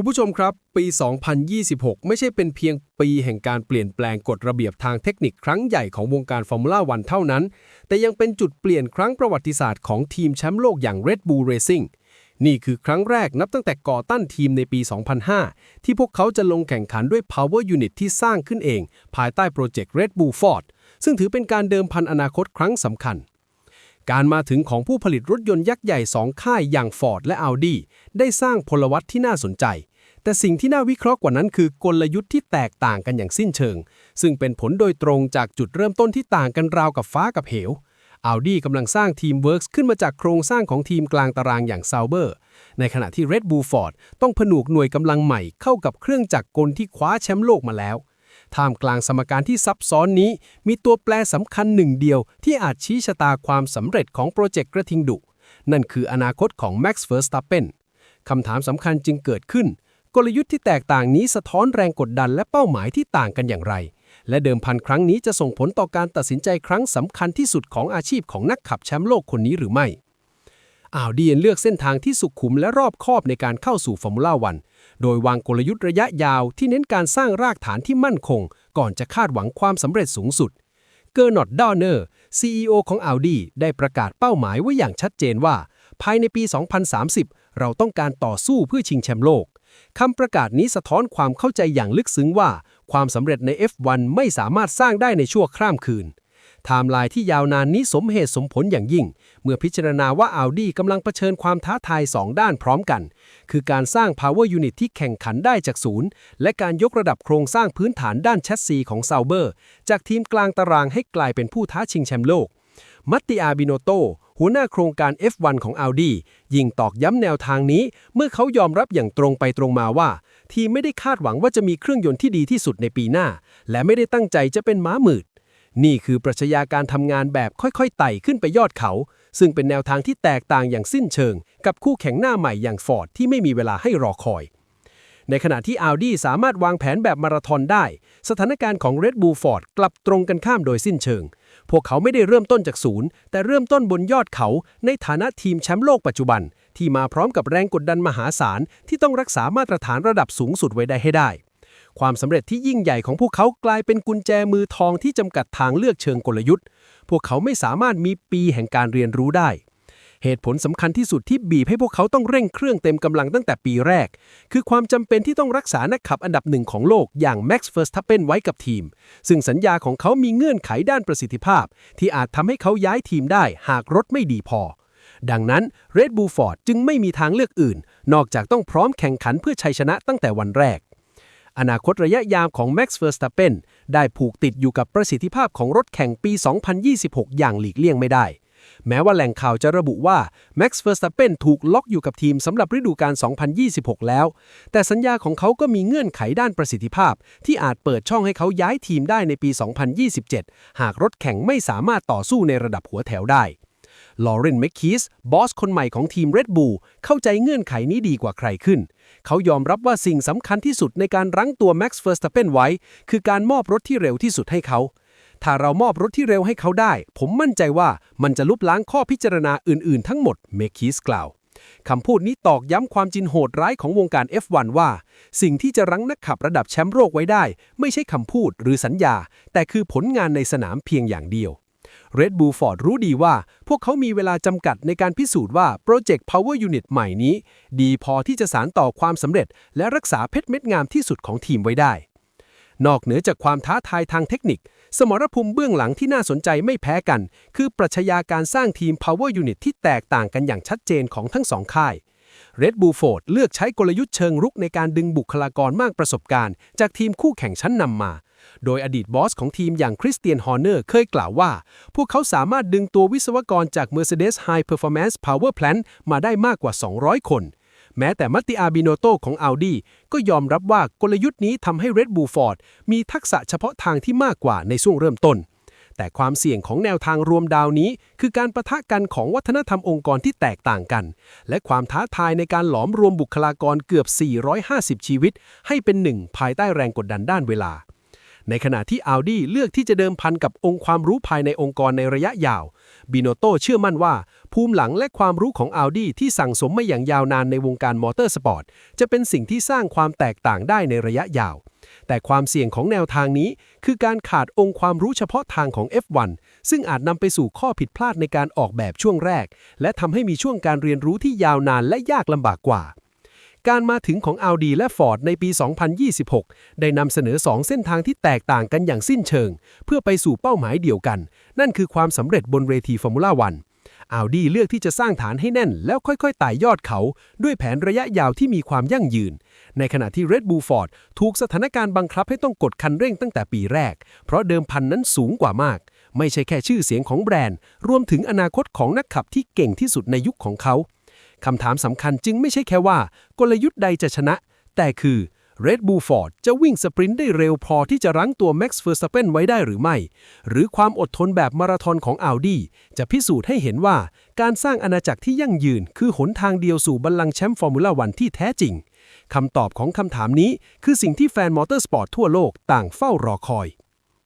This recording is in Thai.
คุณผู้ชมครับ ปี 2026 ไม่ใช่เป็นเพียงปีแห่งการเปลี่ยนแปลงกฎระเบียบทางเทคนิคครั้งใหญ่ของวงการฟอร์มูล่าวันเท่านั้น แต่ยังเป็นจุดเปลี่ยนครั้งประวัติศาสตร์ของทีมแชมป์โลกอย่าง Red Bull Racing นี่คือครั้งแรกนับตั้งแต่ก่อตั้งทีมในปี 2005 ที่พวกเขาจะลงแข่งขันด้วย Power Unit ที่สร้างขึ้นเอง ภายใต้โปรเจกต์ Red Bull Ford ซึ่งถือเป็นการเดิมพันอนาคตครั้งสำคัญ การมาถึงของผู้ผลิตรถยนต์ยักษ์ใหญ่ 2 ค่ายอย่าง Ford และ Audi ได้สร้างพลวัตที่น่าสนใจ แต่สิ่งที่น่าวิเคราะห์กว่านั้นคือกลยุทธ์ที่แตกต่างกันอย่างสิ้นเชิง ซึ่งเป็นผลโดยตรงจากจุดเริ่มต้นที่ต่างกันราวกับฟ้ากับเหว Audi กำลังสร้างทีม Works ขึ้นมาจากโครงสร้างของทีมกลางตารางอย่าง Sauber ในขณะที่ Red Bull Ford ต้องผนวกหน่วยกำลังใหม่เข้ากับเครื่องจักรกลที่คว้าแชมป์โลกมาแล้ว ท่ามกลางสมการที่ซับซ้อนนี้ มีตัวแปรสำคัญหนึ่งเดียวที่อาจชี้ชะตาความสำเร็จของโปรเจกต์กระทิงดุ นั่นคืออนาคตของ Max Verstappen คำถามสำคัญจึงเกิดขึ้น กลยุทธ์ที่แตกต่างนี้สะท้อนแรงกดดันและเป้าหมายที่ต่างกันอย่างไร และเดิมพันครั้งนี้จะส่งผลต่อการตัดสินใจครั้งสำคัญที่สุดของอาชีพของนักขับแชมป์โลกคนนี้หรือไม่อ่าวดีเลือกเส้นทางที่สุขุมและรอบคอบในการเข้าสู่ฟอร์มูล่าวัน โดยวางกลยุทธ์ระยะยาวที่เน้นการสร้างรากฐานที่มั่นคง ก่อนจะคาดหวังความสำเร็จสูงสุด เกอร์นอตดาวเนอร์ CEO ของ Audi ได้ประกาศเป้าหมายไว้อย่างชัดเจนว่า ภายในปี 2030 เราต้องการต่อสู้เพื่อชิงแชมป์โลก คำประกาศนี้สะท้อนความเข้าใจอย่างลึกซึ้งว่า ความสำเร็จใน F1 ไม่สามารถสร้างได้ในชั่วคร่ำคืนไทม์ไลน์ที่ยาวนานนี้สมเหตุสมผลอย่างยิ่ง เมื่อพิจารณาว่า Audi กำลังเผชิญความท้าทาย 2 ด้านพร้อมกัน คือการสร้าง Power Unit ที่แข่งขันได้จากศูนย์ และการยกระดับโครงสร้างพื้นฐานด้านแชสซีของ Sauber จากทีมกลางตารางให้กลายเป็นผู้ท้าชิงแชมป์โลก มัตติอาบิโนโต หัวหน้าโครงการ F1 ของ Audi ยิ่งตอกย้ำแนวทางนี้ เมื่อเขายอมรับอย่างตรงไปตรงมาว่า ทีไม่ได้คาดหวังว่าจะมีเครื่องยนต์ที่ดีที่สุดในปีหน้า และไม่ได้ตั้งใจจะเป็นม้ามืด นี่คือปรัชญาการทำงานแบบค่อยๆไต่ขึ้นไปยอดเขา ซึ่งเป็นแนวทางที่แตกต่างอย่างสิ้นเชิง กับคู่แข่งหน้าใหม่อย่างฟอร์ดที่ไม่มีเวลาให้รอคอยในขณะที่ Audi สามารถวางแผนแบบมาราธอนได้ สถานการณ์ของ Red Bull Ford กลับตรงกันข้ามโดยสิ้นเชิง พวกเขาไม่ได้เริ่มต้นจากศูนย์ แต่เริ่มต้นบนยอดเขาในฐานะทีมแชมป์โลกปัจจุบัน ที่มาพร้อมกับแรงกดดันมหาศาล ที่ต้องรักษามาตรฐานระดับสูงสุดไว้ได้ให้ได้ ความสำเร็จที่ยิ่งใหญ่ของพวกเขากลายเป็นกุญแจมือทองที่จำกัดทางเลือกเชิงกลยุทธ์ พวกเขาไม่สามารถมีปีแห่งการเรียนรู้ได้ เหตุผลสำคัญที่สุดที่บีบให้พวกเขาต้องเร่งเครื่องเต็มกำลังตั้งแต่ปีแรก คือความจำเป็นที่ต้องรักษานักขับอันดับหนึ่งของโลกอย่าง Max Verstappen ไว้กับทีม ซึ่งสัญญาของเขามีเงื่อนไขด้านประสิทธิภาพ ที่อาจทำให้เขาย้ายทีมได้ หากรถไม่ดีพอ ดังนั้น Red Bull Ford จึงไม่มีทางเลือกอื่น นอกจากต้องพร้อมแข่งขันเพื่อชัยชนะตั้งแต่วันแรกอนาคตระยะยาวของ Max Verstappen ได้ผูกติดอยู่กับประสิทธิภาพของรถแข่งปี 2026 อย่างหลีกเลี่ยงไม่ได้ แม้ว่าแหล่งข่าวจะระบุว่า Max Verstappen ถูกล็อกอยู่กับทีมสำหรับฤดูกาล 2026 แล้ว แต่สัญญาของเขาก็มีเงื่อนไขด้านประสิทธิภาพ ที่อาจเปิดช่องให้เขาย้ายทีมได้ในปี 2027 หากรถแข่งไม่สามารถต่อสู้ในระดับหัวแถวได้ลอเรนแมคคีสบอสคนใหม่ของทีม Red Bull เข้าใจเงื่อนไขนี้ดีกว่าใครขึ้น เขายอมรับว่าสิ่งสำคัญที่สุดในการรั้งตัว Max Verstappen ไว้ คือการมอบรถที่เร็วที่สุดให้เขา ถ้าเรามอบรถที่เร็วให้เขาได้ ผมมั่นใจว่ามันจะลบล้างข้อพิจารณาอื่นๆ ทั้งหมดเมคคีสกล่าวคำพูดนี้ตอกย้ำความจริงโหดร้ายของวงการ F1 ว่า สิ่งที่จะรั้งนักขับระดับแชมป์โลกไว้ได้ ไม่ใช่คำพูดหรือสัญญา แต่คือผลงานในสนามเพียงอย่างเดียว Red Bull Ford รู้ดีว่า พวกเขามีเวลาจำกัดในการพิสูจน์ว่าโปรเจกต์ Power Unit ใหม่นี้ ดีพอที่จะสานต่อความสำเร็จ และรักษาเพชรเม็ดงามที่สุดของทีมไว้ได้ นอกเหนือจากความท้าทายทางเทคนิค สมรภูมิเบื้องหลังที่น่าสนใจไม่แพ้กัน คือปรัชญาการสร้างทีม Power Unit ที่แตกต่างกันอย่างชัดเจนของทั้งสองค่าย Red Bull Ford เลือกใช้กลยุทธ์เชิงรุกในการดึงบุคลากรมากประสบการณ์ จากทีมคู่แข่งชั้นนำมา โดยอดีตบอสของทีมอย่างคริสเตียนฮอร์เนอร์เคยกล่าวว่า พวกเขาสามารถดึงตัววิศวกรจาก Mercedes High Performance Power Plant มาได้มากกว่า 200 คน แม้แต่มัตติอาบิโนโตของ Audi ก็ยอมรับว่ากลยุทธ์นี้ทำให้ Red Bull Ford มีทักษะเฉพาะทางที่มากกว่าในช่วงเริ่มต้น แต่ความเสี่ยงของแนวทางรวมดาวนี้ คือการประทะกันของวัฒนธรรมองค์กรที่แตกต่างกัน และความท้าทายในการหลอมรวมบุคลากรเกือบ 450 ชีวิต ให้เป็นหนึ่งภายใต้แรงกดดันด้านเวลา ในขณะที่ Audi เลือกที่จะเดิมพันกับองค์ความรู้ภายในองค์กรในระยะยาว บิโนโตเชื่อมั่นว่า ภูมิหลังและความรู้ของ Audi ที่สั่งสมมาอย่างยาวนานในวงการมอเตอร์สปอร์ต จะเป็นสิ่งที่สร้างความแตกต่างได้ในระยะยาว แต่ความเสี่ยงของแนวทางนี้ คือการขาดองค์ความรู้เฉพาะทางของ F1 ซึ่งอาจนำไปสู่ข้อผิดพลาดในการออกแบบช่วงแรก และทำให้มีช่วงการเรียนรู้ที่ยาวนานและยากลำบากกว่า การมาถึงของ Audi และ Ford ในปี 2026 ได้นำเสนอ 2 เส้นทางที่แตกต่างกันอย่างสิ้นเชิง เพื่อไปสู่เป้าหมายเดียวกัน นั่นคือความสำเร็จบนเวทีฟอร์มูล่าวัน Audi เลือกที่จะสร้างฐานให้แน่น แล้วค่อยๆไต่ยอดเขา ด้วยแผนระยะยาวที่มีความยั่งยืน ในขณะที่ Red Bull Ford ถูกสถานการณ์บังคับให้ต้องกดคันเร่งตั้งแต่ปีแรก เพราะเดิมพันนั้นสูงกว่ามาก ไม่ใช่แค่ชื่อเสียงของแบรนด์ รวมถึงอนาคตของนักขับที่เก่งที่สุดในยุคของเขา คำถามสำคัญจึงไม่ใช่แค่ว่า กลยุทธ์ใดจะชนะ แต่คือ Red Bull Ford จะวิ่งสปรินต์ได้เร็วพอที่จะรั้งตัว Max Verstappen ไว้ได้หรือไม่ หรือความอดทนแบบมาราธอนของ Audi จะพิสูจน์ให้เห็นว่า การสร้างอาณาจักรที่ยั่งยืน คือหนทางเดียวสู่บัลลังก์แชมป์ฟอร์มูล่าวันที่แท้จริงคำตอบของคำถามนี้คือสิ่งที่แฟนมอเตอร์สปอร์ตทั่วโลกต่างเฝ้ารอคอย